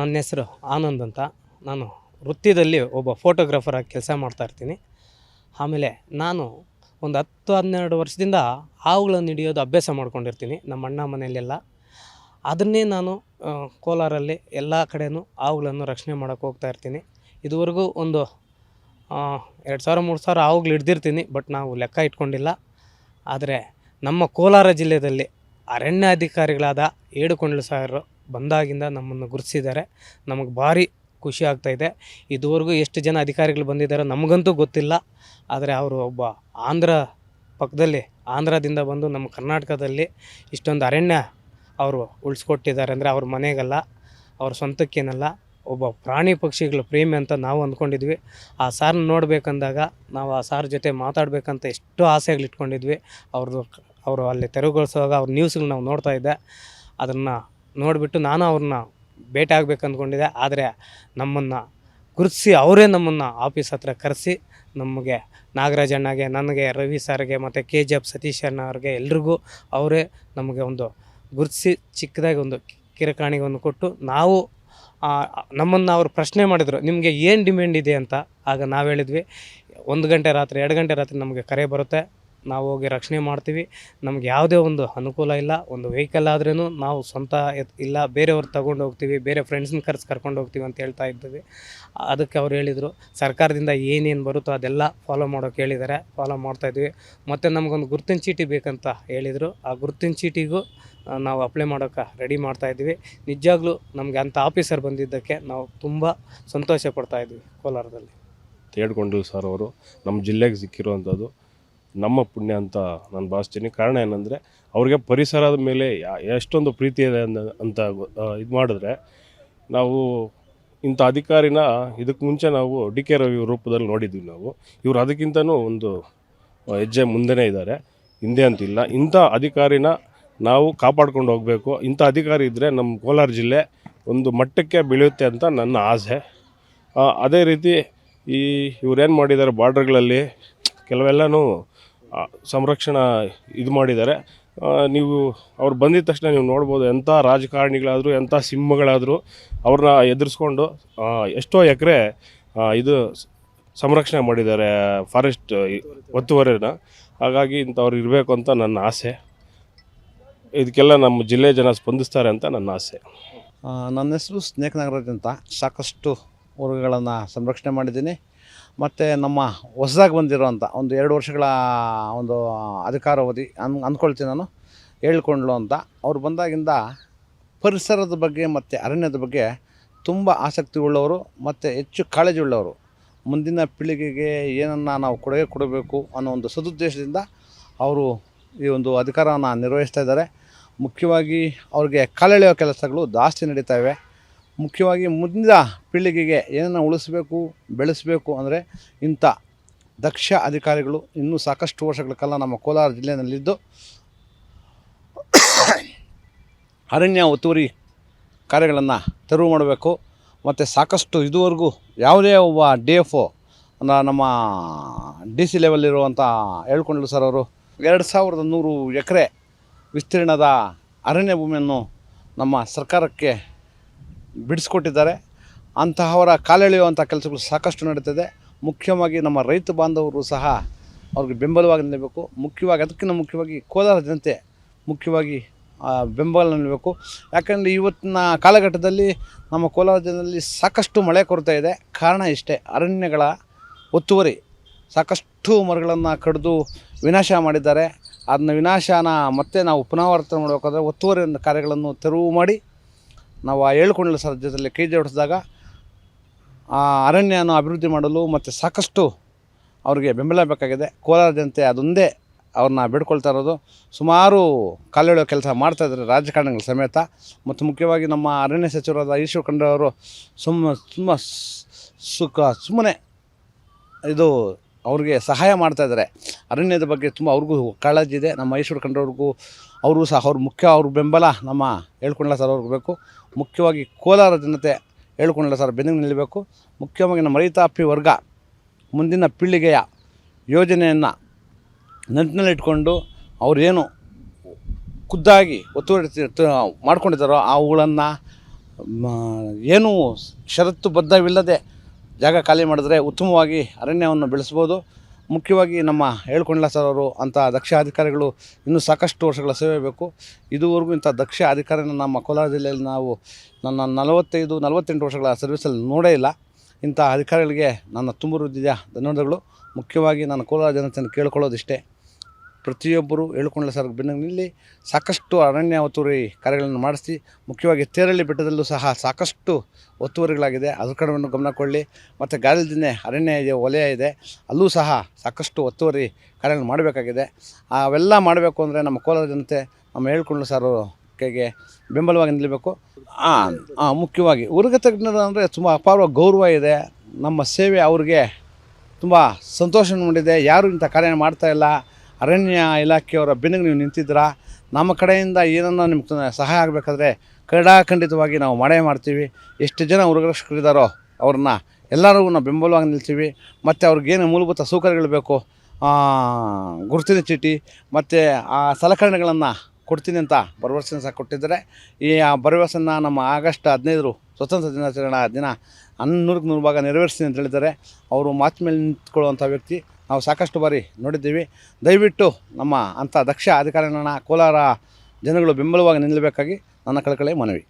ನನ್ನ ಹೆಸರು ಆನಂದ್ ಅಂತ. ನಾನು ವೃತ್ತಿದಲ್ಲಿ ಒಬ್ಬ ಫೋಟೋಗ್ರಾಫರ್ ಆಗಿ ಕೆಲಸ ಮಾಡ್ತಾ ಇರ್ತೀನಿ. ಆಮೇಲೆ ನಾನು ಒಂದು ಹತ್ತು ಹನ್ನೆರಡು ವರ್ಷದಿಂದ ಹಾವುಗಳನ್ನು ಹಿಡಿಯೋದು ಅಭ್ಯಾಸ ಮಾಡ್ಕೊಂಡಿರ್ತೀನಿ ನಮ್ಮ ಅಣ್ಣ ಮನೆಯಲ್ಲೆಲ್ಲ. ಅದನ್ನೇ ನಾನು ಕೋಲಾರಲ್ಲಿ ಎಲ್ಲ ಕಡೆಯೂ ಹಾವುಗಳನ್ನು ರಕ್ಷಣೆ ಮಾಡೋಕ್ಕೆ ಹೋಗ್ತಾ ಇರ್ತೀನಿ. ಇದುವರೆಗೂ ಒಂದು ಎರಡು ಸಾವಿರ, ಮೂರು ಸಾವಿರ ಹಾವುಗಳು ಹಿಡ್ದಿರ್ತೀನಿ, ಬಟ್ ನಾವು ಲೆಕ್ಕ ಇಟ್ಕೊಂಡಿಲ್ಲ. ಆದರೆ ನಮ್ಮ ಕೋಲಾರ ಜಿಲ್ಲೆಯಲ್ಲಿ ಅರಣ್ಯ ಅಧಿಕಾರಿಗಳಾದ ಏಡುಕೊಂಡ್ಲು ಸಾಗರು ಬಂದಾಗಿಂದ ನಮ್ಮನ್ನು ಗುರುತಿಸಿದ್ದಾರೆ ನಮಗೆ ಭಾರಿ ಖುಷಿ ಆಗ್ತಾಯಿದೆ ಇದುವರೆಗೂ ಎಷ್ಟು ಜನ ಅಧಿಕಾರಿಗಳು ಬಂದಿದ್ದಾರೆ ನಮಗಂತೂ ಗೊತ್ತಿಲ್ಲ. ಆದರೆ ಅವರು ಒಬ್ಬ ಆಂಧ್ರ ಪಕ್ಕದಲ್ಲಿ, ಆಂಧ್ರದಿಂದ ಬಂದು ನಮ್ಮ ಕರ್ನಾಟಕದಲ್ಲಿ ಇಷ್ಟೊಂದು ಅರಣ್ಯ ಅವರು ಉಳಿಸ್ಕೊಟ್ಟಿದ್ದಾರೆ ಅಂದರೆ ಅವ್ರ ಮನೆಗಲ್ಲ, ಅವ್ರ ಸ್ವಂತಕ್ಕೇನಲ್ಲ, ಒಬ್ಬ ಪ್ರಾಣಿ ಪಕ್ಷಿಗಳ ಪ್ರೇಮಿ ಅಂತ ನಾವು ಅಂದ್ಕೊಂಡಿದ್ವಿ. ಆ ಸಾರ್ನ ನೋಡಬೇಕಂದಾಗ, ನಾವು ಆ ಸಾರ್ ಜೊತೆ ಮಾತಾಡಬೇಕಂತ ಎಷ್ಟು ಆಸೆಗಳು ಇಟ್ಕೊಂಡಿದ್ವಿ. ಅವ್ರದ್ದು, ಅವರು ಅಲ್ಲಿ ತೆರವುಗೊಳಿಸುವಾಗ ಅವ್ರ ನ್ಯೂಸ್ಗಳು ನಾವು ನೋಡ್ತಾ ಇದ್ದೆ. ಅದನ್ನು ನೋಡಿಬಿಟ್ಟು ನಾನು ಅವ್ರನ್ನ ಭೇಟಿ ಆಗ್ಬೇಕು ಅಂದ್ಕೊಂಡಿದ್ದೆ. ಆದರೆ ನಮ್ಮನ್ನು ಗುರುತಿಸಿ ಅವರೇ ನಮ್ಮನ್ನು ಆಫೀಸ್ ಹತ್ರ ಕರೆಸಿ ನಮಗೆ ನಾಗರಾಜ್ ಅಣ್ಣಗೆ, ನನಗೆ, ರವಿ ಸರ್ಗೆ ಮತ್ತು ಕೆ ಜಿ ಎಫ್ ಸತೀಶ್ ಅಣ್ಣ ಅವ್ರಿಗೆ ಎಲ್ರಿಗೂ ಅವರೇ ನಮಗೆ ಒಂದು ಗುರುತಿಸಿ ಚಿಕ್ಕದಾಗಿ ಒಂದು ಕಿರಕಾಣಿಗಳನ್ನು ಕೊಟ್ಟು ನಾವು ನಮ್ಮನ್ನು ಅವರು ಪ್ರಶ್ನೆ ಮಾಡಿದರು, ನಿಮಗೆ ಏನು ಡಿಮ್ಯಾಂಡ್ ಇದೆ? ಅಂತ. ಆಗ ನಾವು ಹೇಳಿದ್ವಿ, ಒಂದು ಗಂಟೆ ರಾತ್ರಿ, ಎರಡು ಗಂಟೆ ರಾತ್ರಿ ನಮಗೆ ಕರೆ ಬರುತ್ತೆ. ನಾವು ಹೋಗಿ ರಕ್ಷಣೆ ಮಾಡ್ತೀವಿ. ನಮ್ಗೆ ಯಾವುದೇ ಒಂದು ಅನುಕೂಲ ಇಲ್ಲ. ಒಂದು ವೆಹಿಕಲ್ ಆದ್ರೂ ನಾವು ಸ್ವಂತ ಇಲ್ಲ, ಬೇರೆಯವ್ರು ತಗೊಂಡು ಹೋಗ್ತೀವಿ, ಬೇರೆ ಫ್ರೆಂಡ್ಸ್ನ ಕರೆಸಿ ಕರ್ಕೊಂಡು ಹೋಗ್ತೀವಿ ಅಂತ ಹೇಳ್ತಾ ಇದ್ದೀವಿ ಅದಕ್ಕೆ ಅವ್ರು ಹೇಳಿದರು, ಸರ್ಕಾರದಿಂದ ಏನೇನು ಬರುತ್ತೋ ಅದೆಲ್ಲ ಫಾಲೋ ಮಾಡೋಕೆ ಹೇಳಿದ್ದಾರೆ ಫಾಲೋ ಮಾಡ್ತಾಯಿದ್ವಿ ಮತ್ತು ನಮಗೊಂದು ಗುರುತಿನ ಚೀಟಿ ಬೇಕಂತ ಹೇಳಿದರು. ಆ ಗುರುತಿನ ಚೀಟಿಗೂ ನಾವು ಅಪ್ಲೈ ಮಾಡೋಕೆ ರೆಡಿ ಮಾಡ್ತಾಯಿದ್ವಿ ನಿಜವಾಗ್ಲೂ ನಮಗೆ ಅಂಥ ಆಫೀಸರ್ ಬಂದಿದ್ದಕ್ಕೆ ನಾವು ತುಂಬ ಸಂತೋಷ ಪಡ್ತಾಯಿದ್ವಿ ಕೋಲಾರದಲ್ಲಿ. ತೇಡ್ಕೊಂಡಿಲ್ಲ ಸರ್ ಅವರು, ನಮ್ಮ ಜಿಲ್ಲೆಗೆ ಸಿಕ್ಕಿರುವಂಥದ್ದು ನಮ್ಮ ಪುಣ್ಯ ಅಂತ ನಾನು ಭಾವಿಸ್ತೀನಿ. ಕಾರಣ ಏನಂದರೆ, ಅವ್ರಿಗೆ ಪರಿಸರದ ಮೇಲೆ ಎಷ್ಟೊಂದು ಪ್ರೀತಿ ಇದೆ ಅಂತ ಇದು ಮಾಡಿದ್ರೆ, ನಾವು ಇಂಥ ಅಧಿಕಾರಿನ ಇದಕ್ಕೆ ಮುಂಚೆ ನಾವು ಡಿ ಕೆ ರವಿ ರೂಪದಲ್ಲಿ ನೋಡಿದ್ವಿ ನಾವು. ಇವರು ಅದಕ್ಕಿಂತನೂ ಒಂದು ಹೆಜ್ಜೆ ಮುಂದೆನೇ ಇದ್ದಾರೆ ಹಿಂದೆ ಅಂತಿಲ್ಲ. ಇಂಥ ಅಧಿಕಾರಿನ ನಾವು ಕಾಪಾಡ್ಕೊಂಡು ಹೋಗಬೇಕು. ಇಂಥ ಅಧಿಕಾರಿ ಇದ್ದರೆ ನಮ್ಮ ಕೋಲಾರ ಜಿಲ್ಲೆ ಒಂದು ಮಟ್ಟಕ್ಕೆ ಬೆಳೆಯುತ್ತೆ ಅಂತ ನನ್ನ ಆಸೆ. ಅದೇ ರೀತಿ ಈ ಇವ್ರೇನು ಮಾಡಿದ್ದಾರೆ ಬಾರ್ಡ್ರ್ಗಳಲ್ಲಿ ಕೆಲವೆಲ್ಲನೂ ಸಂರಕ್ಷಣಾ ಇದು ಮಾಡಿದ್ದಾರೆ. ನೀವು ಅವ್ರು ಬಂದಿದ ತಕ್ಷಣ ನೀವು ನೋಡ್ಬೋದು ಎಂಥ ರಾಜಕಾರಣಿಗಳಾದರೂ, ಎಂಥ ಸಿಂಹಗಳಾದರೂ ಅವ್ರನ್ನ ಎದುರಿಸ್ಕೊಂಡು ಎಷ್ಟೋ ಎಕರೆ ಇದು ಸಂರಕ್ಷಣೆ ಮಾಡಿದ್ದಾರೆ ಫಾರೆಸ್ಟ್ ಒತ್ತುವರಿನ. ಹಾಗಾಗಿ ಇಂಥವ್ರು ಇರಬೇಕು ಅಂತ ನನ್ನ ಆಸೆ. ಇದಕ್ಕೆಲ್ಲ ನಮ್ಮ ಜಿಲ್ಲೆ ಜನ ಸ್ಪಂದಿಸ್ತಾರೆ ಅಂತ ನನ್ನ ಆಸೆ. ನನ್ನ ಹೆಸರು ಸ್ನೇಕ್ ನಾಗರಾಜ್ ಅಂತ. ಸಾಕಷ್ಟು ಊರುಗಳನ್ನು ಸಂರಕ್ಷಣೆ ಮಾಡಿದ್ದೀನಿ. ಮತ್ತು ನಮ್ಮ ಹೊಸದಾಗಿ ಬಂದಿರೋಂಥ ಒಂದು ಎರಡು ವರ್ಷಗಳ ಒಂದು ಅಧಿಕಾರಾವಧಿ ಅನ್, ಅಂದ್ಕೊಳ್ತೀನಿ ನಾನು ಹೇಳ್ಕೊಂಡ್ಲು ಅಂತ. ಅವ್ರು ಬಂದಾಗಿಂದ ಪರಿಸರದ ಬಗ್ಗೆ ಮತ್ತು ಅರಣ್ಯದ ಬಗ್ಗೆ ತುಂಬ ಆಸಕ್ತಿ ಉಳ್ಳವರು ಮತ್ತು ಹೆಚ್ಚು ಕಾಳಜಿ ಉಳ್ಳವರು. ಮುಂದಿನ ಪೀಳಿಗೆಗೆ ಏನನ್ನು ನಾವು ಕೊಡುಗೆ ಕೊಡಬೇಕು ಅನ್ನೋ ಒಂದು ಸದುದ್ದೇಶದಿಂದ ಅವರು ಈ ಒಂದು ಅಧಿಕಾರವನ್ನು ನಿರ್ವಹಿಸ್ತಾ ಇದ್ದಾರೆ. ಮುಖ್ಯವಾಗಿ ಅವ್ರಿಗೆ ಕಾಲೆಳೆಯೋ ಕೆಲಸಗಳು ಜಾಸ್ತಿ ನಡೀತಾ ಇವೆ. ಮುಖ್ಯವಾಗಿ ಮುಂದಿನ ಪೀಳಿಗೆಗೆ ಏನನ್ನು ಉಳಿಸ್ಬೇಕು, ಬೆಳೆಸಬೇಕು ಅಂದರೆ ಇಂಥ ದಕ್ಷ ಅಧಿಕಾರಿಗಳು ಇನ್ನೂ ಸಾಕಷ್ಟು ವರ್ಷಗಳ ಕಾಲ ನಮ್ಮ ಕೋಲಾರ ಜಿಲ್ಲೆಯಲ್ಲಿದ್ದು ಅರಣ್ಯ ಒತ್ತುವರಿ ಕಾರ್ಯಗಳನ್ನು ತೆರವು ಮಾಡಬೇಕು. ಮತ್ತು ಸಾಕಷ್ಟು ಇದುವರೆಗೂ ಯಾವುದೇ ಒಬ್ಬ ಡಿ ಎಫ್ ಒ ನಮ್ಮ ಡಿ ಸಿ ಲೆವೆಲ್ಲಿರುವಂಥ ಹೇಳ್ಕೊಂಡಿಲ್ಲ ಸರ್ ಅವರು, ಎರಡು ಸಾವಿರದ ನೂರು ಎಕರೆ ವಿಸ್ತೀರ್ಣದ ಅರಣ್ಯ ಭೂಮಿಯನ್ನು ನಮ್ಮ ಸರ್ಕಾರಕ್ಕೆ ಬಿಡಿಸ್ಕೊಟ್ಟಿದ್ದಾರೆ. ಅಂತಹವರ ಕಾಲೆಳೆಯುವಂಥ ಕೆಲಸಗಳು ಸಾಕಷ್ಟು ನಡೀತದೆ. ಮುಖ್ಯವಾಗಿ ನಮ್ಮ ರೈತ ಬಾಂಧವರು ಸಹ ಅವ್ರಿಗೆ ಬೆಂಬಲವಾಗಿ ನಿಲ್ಲಬೇಕು. ಮುಖ್ಯವಾಗಿ, ಅದಕ್ಕಿಂತ ಮುಖ್ಯವಾಗಿ ಕೋಲಾರ ಜನತೆ ಮುಖ್ಯವಾಗಿ ಬೆಂಬಲ ನಿಲ್ಲಬೇಕು. ಯಾಕಂದರೆ ಇವತ್ತಿನ ಕಾಲಘಟ್ಟದಲ್ಲಿ ನಮ್ಮ ಕೋಲಾರ ಜನದಲ್ಲಿ ಸಾಕಷ್ಟು ಮಳೆ ಕೊರತೆ ಇದೆ. ಕಾರಣ ಇಷ್ಟೇ, ಅರಣ್ಯಗಳ ಒತ್ತುವರಿ. ಸಾಕಷ್ಟು ಮರಗಳನ್ನು ಕಡಿದು ವಿನಾಶ ಮಾಡಿದ್ದಾರೆ. ಅದನ್ನ ವಿನಾಶನ ಮತ್ತೆ ನಾವು ಪುನರಾವರ್ತನೆ ಮಾಡಬೇಕಾದ್ರೆ ಒತ್ತುವರಿ ಕಾರ್ಯಗಳನ್ನು ತೆರವು ಮಾಡಿ ನಾವು ಆ ಏಳ್ಕೊಂಡಲ ಸರ್ ಕೈ ಜೋಡಿಸಿದಾಗ ಆ ಅರಣ್ಯನ ಅಭಿವೃದ್ಧಿ ಮಾಡಲು ಮತ್ತು ಸಾಕಷ್ಟು ಅವರಿಗೆ ಬೆಂಬಲ ಬೇಕಾಗಿದೆ. ಕೋಲಾರ ಜನತೆ ಅದೊಂದೇ ಅವ್ರನ್ನ ಬೇಡ್ಕೊಳ್ತಾ ಇರೋದು. ಸುಮಾರು ಕಾಲೆಳೆಯೋ ಕೆಲಸ ಮಾಡ್ತಾಯಿದ್ದಾರೆ ರಾಜಕಾರಣಿಗಳ ಸಮೇತ. ಮತ್ತು ಮುಖ್ಯವಾಗಿ ನಮ್ಮ ಅರಣ್ಯ ಸಚಿವರಾದ ಈಶ್ವರ ಖಂಡ್ರೆ ಅವರು ಸುಮ್ಮ ಸುಮ್ಮ ಸುಖ, ಸುಮ್ಮನೆ ಇದು ಅವ್ರಿಗೆ ಸಹಾಯ ಮಾಡ್ತಾಯಿದ್ದಾರೆ ಅರಣ್ಯದ ಬಗ್ಗೆ ತುಂಬ ಅವ್ರಿಗೂ ಕಾಳಜಿ ಇದೆ. ನಮ್ಮ ಮೈಸೂರು ಕಂಡವ್ರಿಗೂ ಅವರು ಸಹ ಅವ್ರ ಮುಖ್ಯ, ಅವ್ರ ಬೆಂಬಲ ನಮ್ಮ ಹೇಳ್ಕೊಂಡ್ಲ ಸರ್ ಅವ್ರಿಗೆ ಬೇಕು. ಮುಖ್ಯವಾಗಿ ಕೋಲಾರ ಜನತೆ ಹೇಳ್ಕೊಂಡ್ಲ ಸರ್ ಬೆನ್ನಿಗೆ ನಿಲ್ಲಬೇಕು. ಮುಖ್ಯವಾಗಿ ನಮ್ಮ ರೈತಾಪಿ ವರ್ಗ ಮುಂದಿನ ಪೀಳಿಗೆಯ ಯೋಜನೆಯನ್ನು ನೆನಪಿನಲ್ಲಿಟ್ಕೊಂಡು ಅವರೇನು ಖುದ್ದಾಗಿ ಒತ್ತುವರಿ ಮಾಡ್ಕೊಂಡಿದ್ದಾರೋ ಅವುಗಳನ್ನು ಏನು ಏನು ಷರತ್ತುಬದ್ಧವಿಲ್ಲದೆ ಜಾಗ ಖಾಲಿ ಮಾಡಿದ್ರೆ ಉತ್ತಮವಾಗಿ ಅರಣ್ಯವನ್ನು ಬೆಳೆಸ್ಬೋದು. ಮುಖ್ಯವಾಗಿ ನಮ್ಮ ಹೇಳ್ಕೊಂಡ್ಲ ಸರ್ ಅವರು ಅಂಥ ದಕ್ಷ ಅಧಿಕಾರಿಗಳು ಇನ್ನೂ ಸಾಕಷ್ಟು ವರ್ಷಗಳ ಸೇವೆ ಬೇಕು. ಇದುವರೆಗೂ ಇಂಥ ದಕ್ಷ ಅಧಿಕಾರಿನ ನಮ್ಮ ಕೋಲಾರ ಜಿಲ್ಲೆಯಲ್ಲಿ ನಾವು ನನ್ನ ನಲವತ್ತೈದು, ನಲವತ್ತೆಂಟು ವರ್ಷಗಳ ಸರ್ವಿಸಲ್ಲಿ ನೋಡೇ ಇಲ್ಲ. ಇಂಥ ಅಧಿಕಾರಿಗಳಿಗೆ ನನ್ನ ತುಂಬ ಧನ್ಯವಾದಗಳು. ಮುಖ್ಯವಾಗಿ ನಾನು ಕೋಲಾರ ಜನತೆಯನ್ನು ಕೇಳ್ಕೊಳ್ಳೋದಿಷ್ಟೇ. ಪ್ರತಿಯೊಬ್ಬರು ಹೇಳ್ಕೊಂಡ್ಲ ಸರ್ ಬೆನ್ನಲ್ಲಿ ಸಾಕಷ್ಟು ಅರಣ್ಯ ಒತ್ತುವರಿ ಕಾರ್ಯಗಳನ್ನು ಮಾಡಿಸಿ, ಮುಖ್ಯವಾಗಿ ತೇರಳ್ಳಿ ಬೆಟ್ಟದಲ್ಲೂ ಸಹ ಸಾಕಷ್ಟು ಒತ್ತುವರಿಗಳಾಗಿದೆ. ಅದರ ಕಡೆಯನ್ನು ಗಮನ ಕೊಡಲಿ. ಮತ್ತು ಗಾಳಿದಿನ ಅರಣ್ಯ ಇದೆ, ವಲಯ ಇದೆ, ಅಲ್ಲೂ ಸಹ ಸಾಕಷ್ಟು ಒತ್ತುವರಿ ಕಾರ್ಯಗಳನ್ನು ಮಾಡಬೇಕಾಗಿದೆ. ಅವೆಲ್ಲ ಮಾಡಬೇಕು ಅಂದರೆ ನಮ್ಮ ಕೋಲಾರ ಜನತೆ, ನಮ್ಮ ಹೇಳ್ಕೊಂಡ್ಲು ಸರ್, ಕೈಗೆ ಬೆಂಬಲವಾಗಿ ನಿಲ್ಲಬೇಕು ಹಾಂ ಹಾಂ ಮುಖ್ಯವಾಗಿ ಉರುಗ ತಜ್ಞರು ಅಂದರೆ ತುಂಬ ಅಪಾರ ಗೌರವ ಇದೆ. ನಮ್ಮ ಸೇವೆ ಅವ್ರಿಗೆ ತುಂಬ ಸಂತೋಷ ಮಾಡಿದೆ ಯಾರು ಇಂಥ ಕಾರ್ಯ ಮಾಡ್ತಾ ಇಲ್ಲ. ಅರಣ್ಯ ಇಲಾಖೆಯವರ ಬೆನ್ನಿಗೆ ನೀವು ನಿಂತಿದ್ದೀರಾ? ನಮ್ಮ ಕಡೆಯಿಂದ ಏನನ್ನ ನಿಮ್ಗೆ ಸಹಾಯ ಆಗಬೇಕಾದ್ರೆ ಖಂಡಿತವಾಗಿ ನಾವು ಮಾಡೇ ಮಾಡ್ತೀವಿ. ಎಷ್ಟು ಜನ ಉರುಗರಕ್ಷಕರಿದ್ದಾರೋ ಅವ್ರನ್ನ ಎಲ್ಲರಿಗೂ ನಾವು ಬೆಂಬಲವಾಗಿ ನಿಲ್ತೀವಿ. ಮತ್ತು ಅವ್ರಿಗೇನು ಮೂಲಭೂತ ಸೌಕರ್ಯಗಳು ಬೇಕು? ಗುರುತಿನ ಚೀಟಿ, ಮತ್ತು ಆ ಸಲಕರಣೆಗಳನ್ನು ಕೊಡ್ತೀನಿ ಅಂತ ಭರವಸೆನ ಸಹ ಕೊಟ್ಟಿದ್ದಾರೆ. ಈ ಆ ಭರವಸೆನ ನಮ್ಮ ಆಗಸ್ಟ್ ಹದಿನೈದರು ಸ್ವತಂತ್ರ ದಿನಾಚರಣೆ ದಿನ ಹನ್ನೂರಕ್ಕೆ ನೂರು ಭಾಗ ನೆರವೇರಿಸ್ತೀನಿ ಅಂತ ಹೇಳಿದ್ದಾರೆ. ಅವರು ಮಾತು ಮೇಲೆ ನಿಂತ್ಕೊಳ್ಳುವಂಥ ವ್ಯಕ್ತಿ. ನಾವು ಸಾಕಷ್ಟು ಬಾರಿ ನೋಡಿದ್ದೀವಿ. ದಯವಿಟ್ಟು ನಮ್ಮ ಅಂಥ ದಕ್ಷ ಅಧಿಕಾರಿಗಳನ್ನ ಕೋಲಾರ ಜನಗಳು ಬೆಂಬಲವಾಗಿ ನಿಲ್ಲಬೇಕಾಗಿ ನನ್ನ ಕಳಕಳಿ ಮನವಿ.